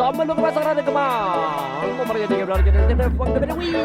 sama lu kemasaran kemar, Kau jadi dia berlari ke depan kita berdua.